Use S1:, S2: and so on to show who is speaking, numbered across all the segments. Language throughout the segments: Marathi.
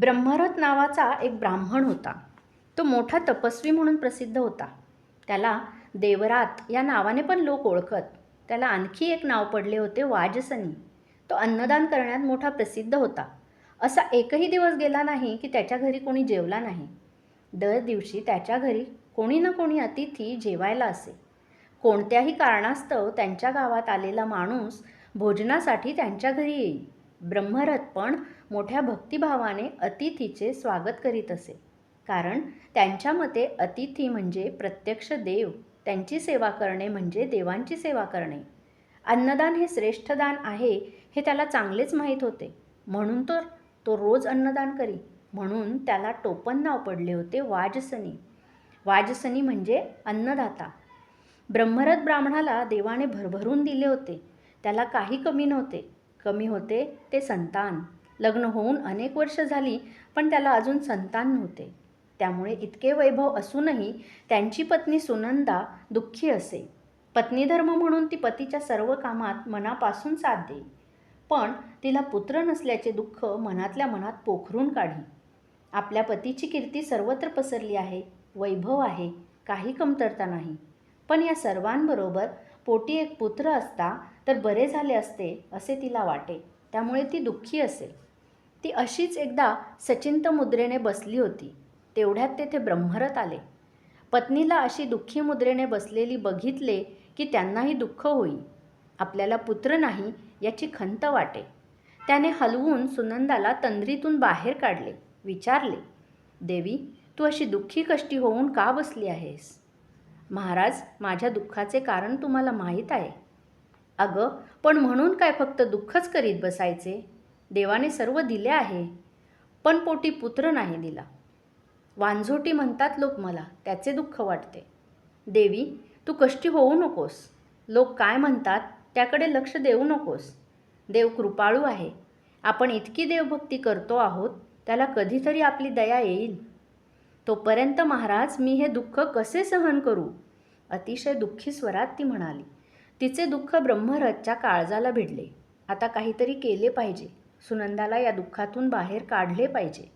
S1: ब्रह्मरथ नावाचा एक ब्राह्मण होता. तो मोठा तपस्वी म्हणून प्रसिद्ध होता. त्याला देवरात या नावाने पण लोक ओळखत. त्याला आणखी एक नाव पडले होते वाजसनी. तो अन्नदान करण्यात मोठा प्रसिद्ध होता. असा एकही दिवस गेला नाही की त्याच्या घरी कोणी जेवला नाही. दर दिवशी त्याच्या घरी कोणी ना कोणी अतिथी जेवायला असे. कोणत्याही कारणास्तव त्यांच्या गावात आलेला माणूस भोजनासाठी त्यांच्या घरी येईल ब्रह्मरथ पण मोठ्या भक्तिभावाने अतिथीचे स्वागत करीत असे. कारण त्यांच्या मते अतिथी म्हणजे प्रत्यक्ष देव त्यांची सेवा करणे म्हणजे देवांची सेवा करणे. अन्नदान हे श्रेष्ठ दान आहे हे त्याला चांगलेच माहीत होते. म्हणून तर तो रोज अन्नदान करी. म्हणून त्याला टोपण नाव पडले होते वाजसनी. वाजसनी म्हणजे अन्नदाता. ब्रह्मरथ ब्राह्मणाला देवाने भरभरून दिले होते. त्याला काही कमी नव्हते. कमी होते ते संतान. लग्न होऊन अनेक वर्ष झाली पण त्याला अजून संतान नव्हते. त्यामुळे इतके वैभव असूनही त्यांची पत्नी सुनंदा दुःखी असे. पत्नीधर्म म्हणून ती पतीच्या सर्व कामात मनापासून साथ देई. पण तिला पुत्र नसल्याचे दुःख मनातल्या मनात पोखरून काढी. आपल्या पतीची कीर्ती सर्वत्र पसरली आहे वैभव आहे काही कमतरता नाही. पण या सर्वांबरोबर पोटी एक पुत्र असता तर बरे झाले असते असे तिला वाटे. त्यामुळे ती दुःखी असेल. ती अशीच एकदा सचिंत मुद्रेने बसली होती. तेवढ्यात तेथे ब्रह्मरथ आले. पत्नीला अशी दुःखी मुद्रेने बसलेली बघितले की त्यांनाही दुःख होई. आपल्याला पुत्र नाही याची खंत वाटे. त्याने हलवून सुनंदाला तंद्रीतून बाहेर काढले. विचारले देवी तू अशी दुःखी कष्टी होऊन का बसली आहेस? महाराज माझ्या दुःखाचे कारण तुम्हाला माहीत आहे. अगं पण म्हणून काय फक्त दुःखच करीत बसायचे? देवाने सर्व दिले आहे. पण पोटी पुत्र नाही दिला. वांझोटी म्हणतात लोक मला त्याचे दुःख वाटते. देवी तू कष्टी होऊ नकोस. लोक काय म्हणतात त्याकडे लक्ष देऊ नकोस. देव कृपाळू आहे. आपण इतकी देवभक्ती करतो आहोत त्याला कधीतरी आपली दया येईल. तोपर्यंत महाराज मी हे दुःख कसे सहन करू? अतिशय दुःखी स्वरात ती म्हणाली. तिचे दुःख ब्रह्मरथच्या काळजाला भिडले. आता काहीतरी केले पाहिजे. सुनंदाला या दुःखातून बाहेर काढले पाहिजे.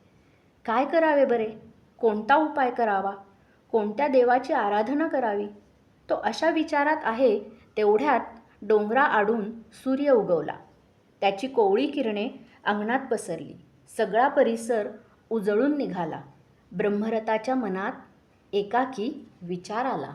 S1: काय करावे बरे? कोणता उपाय करावा? कोणत्या देवाची आराधना करावी? तो अशा विचारात आहे तेवढ्यात डोंगरा आडून सूर्य उगवला. त्याची कोवळी किरणे अंगणात पसरली. सगळा परिसर उजळून निघाला. ब्रह्मरथाच्या मनात एकाकी विचार आला.